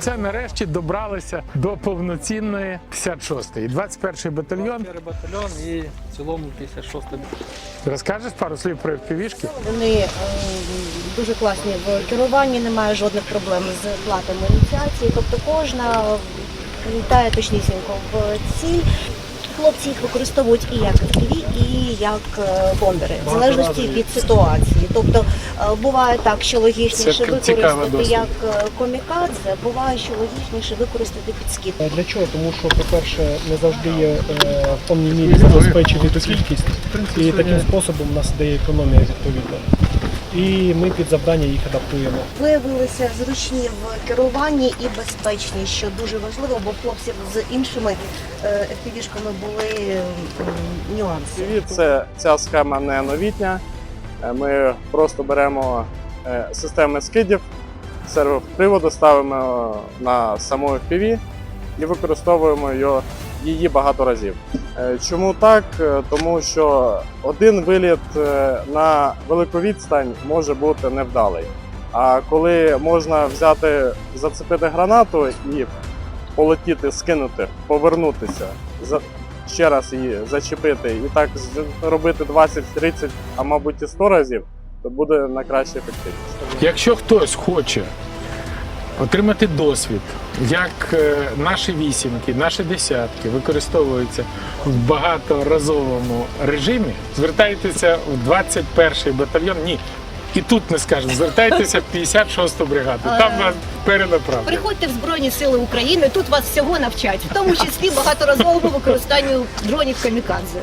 Це нарешті добралися до повноцінної 56-ї. 21-й батальйон. Перший батальйон і в цілому 56 Розкажеш пару слів про FPV-шки? Вони е, дуже класні в керуванні, немає жодних проблем з платами ініціації. Тобто кожна літає точнісінько в ціль. Хлопці їх використовують і як FPV, і як е, бомбери, в залежності від ситуації. Тобто е, буває так, що логічніше Це використати досвід. як е, комікадзе, буває, що логічніше використати під скид. Е, Для чого? Тому що, по-перше, не завжди є в повній мірі забезпечити кількість, і таким способом у нас дає економія відповідно. І ми під завдання їх адаптуємо. Виявилися зручні в керуванні і безпечні, що дуже важливо, бо хлопців з іншими е, FPV-шками були нюанси. Це ця схема не новітня. Е, Ми просто беремо е, системи скидів, сервоприводу ставимо на саму FPV і використовуємо його- її багато разів. Е, Чому так? Е, Тому що один виліт е, на велику відстань може бути невдалий. А коли можна взяти, зацепити гранату і полетіти, скинути, повернутися, ще раз її зачепити і так робити 20, 30, а мабуть і 100 разів, то буде на краще ефективність. Якщо хтось хоче отримати досвід, як е, наші вісімки, наші десятки використовуються в багаторазовому режимі, звертайтеся в 21-й батальйон. Ні. І тут не скажемо, звертайтеся в 56-ту бригаду. Там вас перенаправлять. Приходьте в Збройні Сили України, тут вас всього навчать, в тому числі багаторазовому використанню дронів камікадзе.